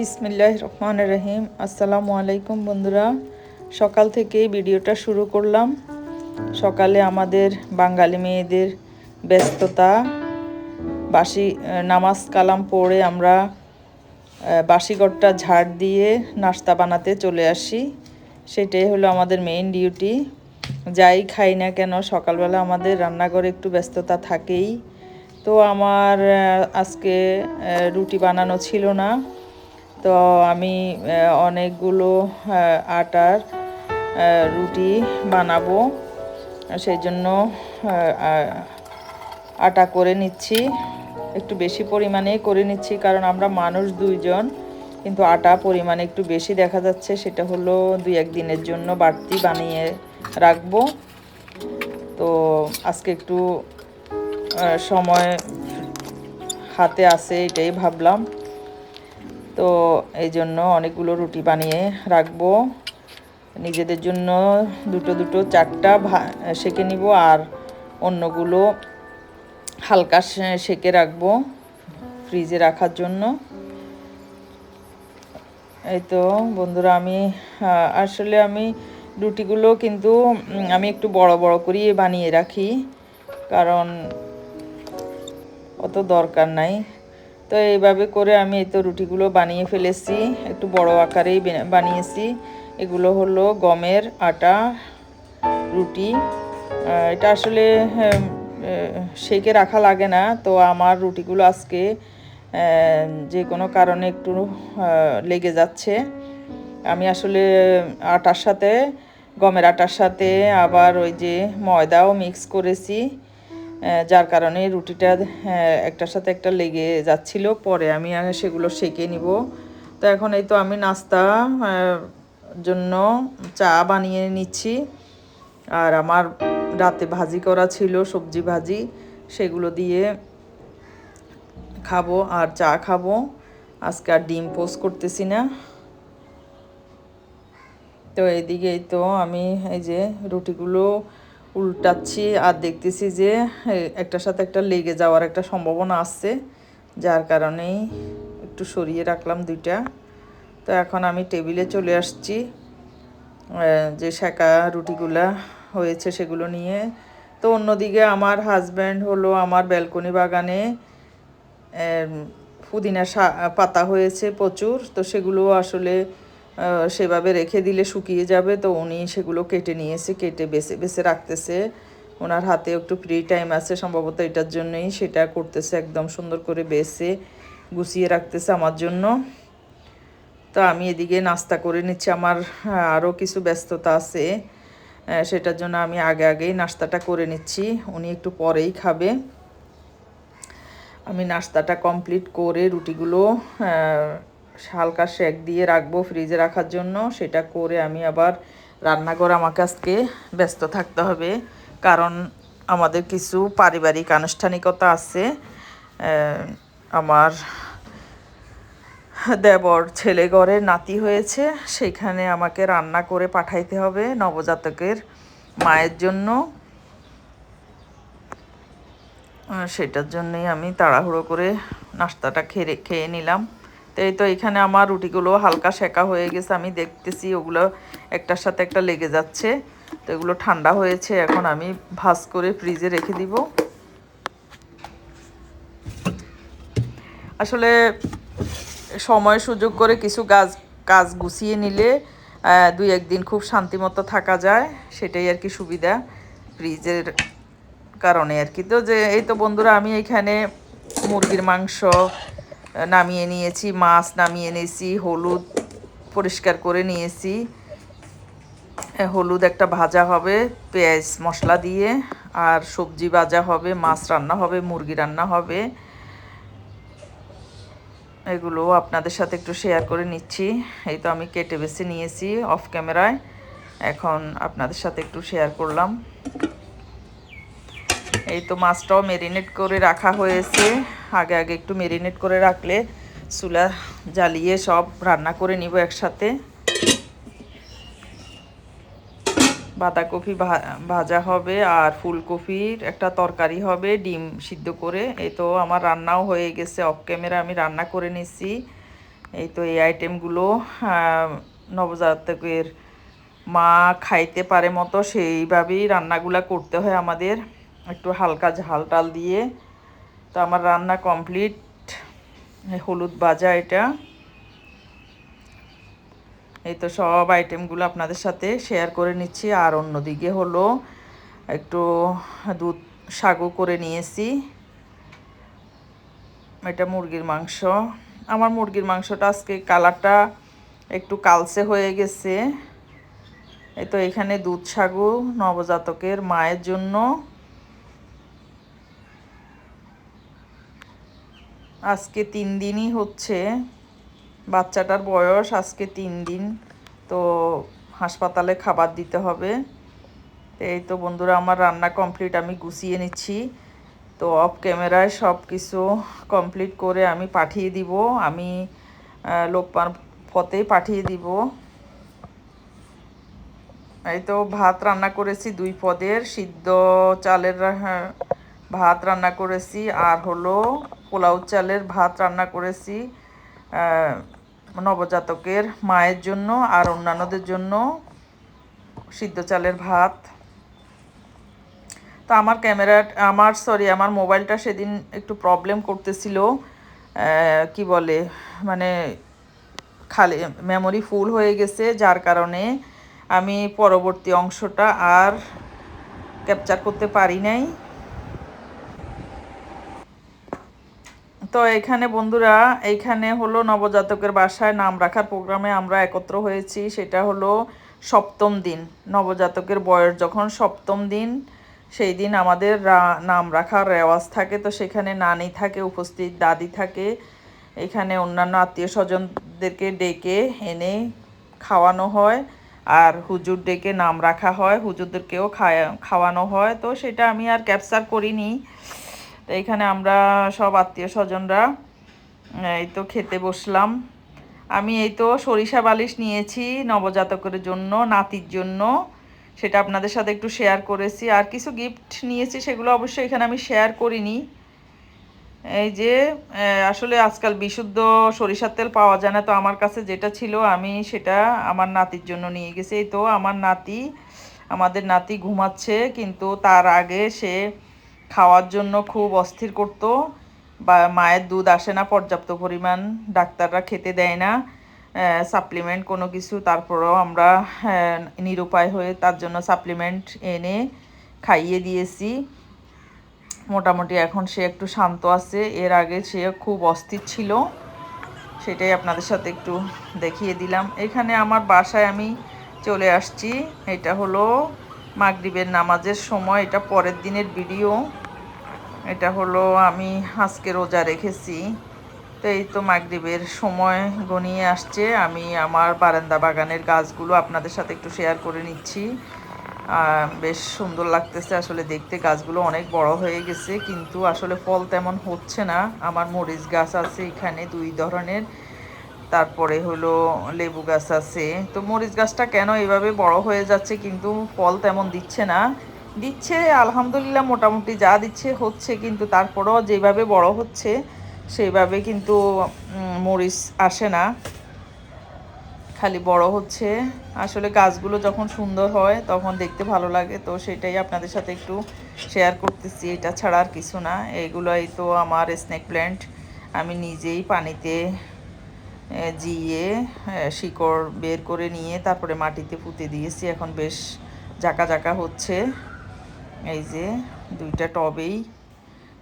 বিসমিল্লাহ রহমান রহিম আসসালামু আলাইকুম বন্ধুরা। সকাল থেকেই ভিডিওটা শুরু করলাম। সকালে আমাদের বাঙালি মেয়েদের ব্যস্ততা, বাসি নামাজ কালাম পড়ে আমরা বাসিঘরটা ঝাড় দিয়ে নাস্তা বানাতে চলে আসি। সেটাই হলো আমাদের মেইন ডিউটি যাই খাই না কেন, সকালবেলা আমাদের রান্নাঘরে একটু ব্যস্ততা থাকেই। তো আমার আজকে রুটি বানানো ছিল না। তো আমি অনেকগুলো আটার রুটি বানাবো। সেই জন্য আটা করে নিচ্ছি। একটু বেশি পরিমাণে করে নিচ্ছি, কারণ আমরা মানুষ দুইজন, কিন্তু আটা পরিমাণে একটু বেশি দেখা যাচ্ছে। সেটা হলো দুই এক দিনের জন্য বাড়তি বানিয়ে রাখব। তো আজকে একটু সময় হাতে আছে, এটাই ভাবলাম। তো এই জন্য অনেকগুলো রুটি বানিয়ে রাখব। নিজেদের জন্য দুটো দুটো চারটা সেঁকে নিব আর অন্যগুলো হালকা সেঁকে রাখব ফ্রিজে রাখার জন্য। এই তো বন্ধুরা আমি আসলে আমি রুটিগুলো কিন্তু আমি একটু বড় বড় করিয়ে বানিয়ে রাখি। কারণ অত দরকার নাই। তো এইভাবে করে আমি এই তো রুটিগুলো বানিয়ে ফেলেছি। একটু বড় আকারেই বানিয়েছি। এগুলো হলো গমের আটা রুটি। এটা আসলে হ্যাঁ, সেকে রাখা লাগে না। তো আমার রুটিগুলো আজকে যে কোনো কারণে একটু লেগে যাচ্ছে। আমি আসলে আটার সাথে গমের আটার সাথে আবার ওই যে ময়দাও মিক্স করেছি। যার কারণে রুটিটা একটার সাথে একটা লেগে যাচ্ছিল। পরে আমি সেগুলো সেকে নিব। তো এখন এই তো আমি নাস্তা জন্য চা বানিয়ে নিচ্ছি। আর আমার রাতে ভাজি করা ছিল, সবজি ভাজি। সেগুলো দিয়ে খাব আর চা খাব। আজকে আর ডিম পোস্ট করতেছি না। তো এইদিকে এই তো আমি এই যে রুটিগুলো উল্টাচ্ছি আর দেখতেছি যে একটার সাথে একটা লেগে যাওয়ার একটা সম্ভাবনা আসছে যার কারণেই একটু সরিয়ে রাখলাম দুইটা। তো এখন আমি টেবিলে চলে আসছি যে সেকা রুটিগুলা হয়েছে সেগুলো নিয়ে। তো অন্যদিকে আমার হাজব্যান্ড হলো আমার ব্যালকনি বাগানে পুদিনা পাতা হয়েছে প্রচুর, তো সেগুলো আসলে সেভাবে রেখে দিলে শুকিয়ে যাবে। তো উনি সেগুলো কেটে নিয়েছে, কেটে বেছে বেছে রাখতেছে। ওনার হাতে একটু ফ্রি টাইম আছে, সম্ভবত এটার জন্যই সেটা করতেছে একদম সুন্দর করে বেছে, গুছিয়ে রাখতেছে আমার জন্য। তো আমি এদিকে নাস্তা করে নিচ্ছি। আমার আরও কিছু ব্যস্ততা আছে সেটার জন্য আমি আগে আগেই নাস্তাটা করে নিচ্ছি। উনি একটু পরেই খাবে। আমি নাস্তাটা কমপ্লিট করে রুটিগুলো হালকা শেক দিয়ে রাখব ফ্রিজে রাখার জন্য। সেটা করে আমি আবার রান্নাঘর আমাকে আজকে ব্যস্ত থাকতে হবে। কারণ আমাদের কিছু পারিবারিক আনুষ্ঠানিকতা আছে। আমার দেবর ছেলে ঘরে নাতি হয়েছে। সেখানে আমাকে রান্না করে পাঠাইতে হবে নবজাতকের মায়ের জন্য। সেটার জন্যই আমি তাড়াহুড়ো করে নাস্তাটা খেয়ে খেয়ে নিলাম। তো এই তো এখানে আমার রুটিগুলো হালকা সেকা হয়ে গেছে, আমি দেখতেছি ওগুলো একটার সাথে একটা লেগে যাচ্ছে। তো এগুলো ঠান্ডা হয়েছে, এখন আমি ভাজ করে ফ্রিজে রেখে দিব। আসলে সময় সুযোগ করে কিছু গাছ, কাজ গুছিয়ে নিলে দুই একদিন খুব শান্তিমতো থাকা যায়, সেটাই আর কি সুবিধা ফ্রিজের কারণে আর কি। তো যে, এই তো বন্ধুরা, আমি এখানে মুরগির মাংস নামিয়ে নিয়েছি, মাছ নামিয়ে নিয়েছি হলুদ পরিষ্কার করে নিয়েছি। হলুদ একটা ভাজা হবে, পেঁয়াজ মশলা দিয়ে, আর সবজি ভাজা হবে, মাছ রান্না হবে, মুরগি রান্না হবে। এগুলো আপনাদের সাথে একটু শেয়ার করে নিচ্ছি। এই তো আমি কেটে বেছে নিয়েছি অফ ক্যামেরায় এখন আপনাদের সাথে একটু শেয়ার করলাম। এই তো মাছটাও মেরিনেট করে রাখা হয়েছে। আগে আগে একটু মেরিনেট করে রাখলে চুলা জ্বালিয়ে সব রান্না করে নিব একসাথে। বাঁধাকপি ভাজা হবে আর ফুলকপির একটা তরকারি হবে, ডিম সিদ্ধ করে। এই তো আমার রান্নাও হয়ে গেছে অফ ক্যামেরা আমি রান্না করে নিছি। এই তো এই আইটেমগুলো নবজাতকের মা খাইতে পারে মতো সেইভাবেই রান্নাগুলা করতে হয় আমাদের। একটু হালকা ঝাল টাল দিয়ে। তো আমার রান্না কমপ্লিট। হলুদ ভাজা এটা। এই তো সব আইটেমগুলো আপনাদের সাথে শেয়ার করে নিচ্ছি। আর অন্যদিকে হলো একটু দুধ সাগু করে নিয়েছি। এটা মুরগির মাংস। আমার মুরগির মাংসটা আজকে কালারটা একটু কালচে হয়ে গেছে। এই তো এখানে দুধ সাগু নবজাতকের মায়ের জন্য। আজকে তিন দিনই হচ্ছে। বাচ্চাটার বয়স আজকে তিন দিন তো হাসপাতালে খাবার দিতে হবে। এই তো বন্ধুরা আমার রান্না কমপ্লিট আমি গুছিয়ে নিচ্ছি। তো অফ ক্যামেরায় সব কিছু কমপ্লিট করে আমি পাঠিয়ে দিব। আমি আহ, লোক পথেই পাঠিয়ে দিব। এই তো ভাত রান্না করেছি দুই পদের সিদ্ধ চালের ভাত রান্না করেছি, আর হলো পোলাও চালের ভাত রান্না করেছি নবজাতকের মায়ের জন্য আর অন্যান্যদের জন্য সিদ্ধ চালের ভাত। তো আমার ক্যামেরা, আমার সরি আমার মোবাইলটা সেদিন একটু প্রবলেম করতেছিল কি বলে মানে খালি মেমোরি ফুল হয়ে গেছে, যার কারণে আমি পরবর্তী অংশটা আর ক্যাপচার করতে পারি নাই। তো এখানে বন্ধুরা এইখানে হলো নবজাতকের বাসায় নাম রাখার প্রোগ্রামে আমরা একত্র হয়েছি। সেটা হলো সপ্তম দিন। নবজাতকের বয়স যখন সপ্তম দিন, সেই দিন আমাদের নাম রাখার রেওয়াজ থাকে। তো সেখানে নানি থাকে, উপস্থিত দাদি থাকে। এখানে অন্যান্য আত্মীয় স্বজনদেরকে ডেকে এনে খাওয়ানো হয় আর হুজুর ডেকে নাম রাখা হয়। হুজুরদেরকেও খাওয়ানো হয়। তো সেটা আমি আর ক্যাপচার করিনি। তো এখানে আমরা সব আত্মীয় স্বজনরা, এই তো খেতে বসলাম। আমি এই তো সরিষা বালিশ নিয়েছি নবজাতকের জন্য, নাতির জন্য। সেটা আপনাদের সাথে একটু শেয়ার করেছি। আর কিছু গিফট নিয়েছি, সেগুলো অবশ্যই এখানে আমি শেয়ার করিনি। এই যে আসলে আজকাল বিশুদ্ধ সরিষার তেল পাওয়া যায় না, তো আমার কাছে যেটা ছিল আমি সেটা আমার নাতির জন্য নিয়ে গেছি। এই তো আমার নাতি, আমাদের নাতি ঘুমাচ্ছে, কিন্তু তার আগে সে খাওয়ার জন্য খুব অস্থির করতো। বা মায়ের দুধ আসে না, পর্যাপ্ত পরিমাণ ডাক্তাররা খেতে দেয় না। সাপ্লিমেন্ট কোনো কিছু তারপরেও আমরা নিরুপায় হয়ে তার জন্য সাপ্লিমেন্ট এনে খাইয়ে দিয়েছি। মোটামুটি এখন সে একটু শান্ত আছে। এর আগে সে খুব অস্থির ছিল। সেটাই আপনাদের সাথে একটু দেখিয়ে দিলাম। এখানে আমার বাসায় আমি চলে আসছি। এটা হলো মাগরিবের নামাজের সময়। এটা পরের দিনের ভিডিও এটা হলো আমি আজকে রোজা রেখেছি। তো এই তো মাগরিবের সময় গনিয়ে আসছে। আমি আমার বারান্দা বাগানের গাছগুলো আপনাদের সাথে একটু শেয়ার করে নিচ্ছি। বেশ সুন্দর লাগতেছে আসলে দেখতে। গাছগুলো অনেক বড় হয়ে গেছে, কিন্তু আসলে ফল তেমন হচ্ছে না। আমার মরিচ গাছ আছে এখানে দুই ধরনের। তারপরে হলো লেবু গাছ আছে। তো মরিচ গাছটা কেন এভাবে বড় হয়ে যাচ্ছে, কিন্তু ফল তেমন দিচ্ছে না। দিচ্ছে, আলহামদুলিল্লাহ মোটামুটি যা দিচ্ছে হচ্ছে, কিন্তু তারপরেও যেভাবে বড় হচ্ছে সেইভাবে কিন্তু মরিচ আসে না। খালি বড় হচ্ছে। আসলে গাছগুলো যখন সুন্দর হয়, তখন দেখতে ভালো লাগে। তো সেটাই আপনাদের সাথে একটু শেয়ার করতেছি। এটা ছাড়া আর কিছু না। এইগুলোই তো আমার স্নেক প্ল্যান্ট আমি নিজেই পানিতে জিয়ে শিকড় বের করে নিয়ে তারপরে মাটিতে পুঁতে দিয়েছি। এখন বেশ জাকা জাকা হচ্ছে। এই যে দুইটা টবেই।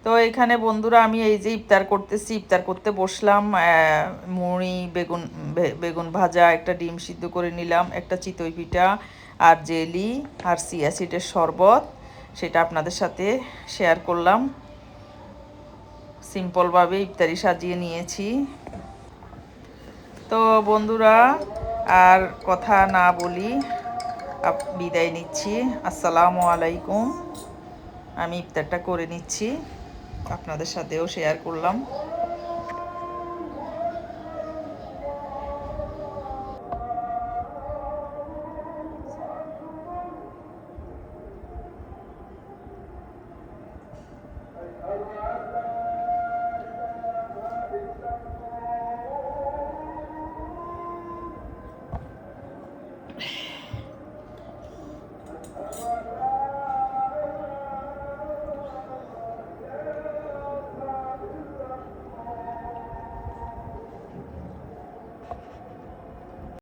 তো এখানে বন্ধুরা আমি এই যে ইফতার করতেছি, ইফতার করতে বসলাম মুড়ি, বেগুন বেগুন ভাজা, একটা ডিম সিদ্ধ করে নিলাম, একটা চিতই পিঠা, আর জেলি, আর সিয়াসিডের শরবত, সেটা আপনাদের সাথে শেয়ার করলাম। সিম্পলভাবে ইফতারি সাজিয়ে নিয়েছি। তো বন্ধুরা, আর কথা না বলি বিদায় নিচ্ছি। আসসালামু আলাইকুম। আমি ইফতারটা করে নিচ্ছি। আপনাদের সাথেও শেয়ার করলাম।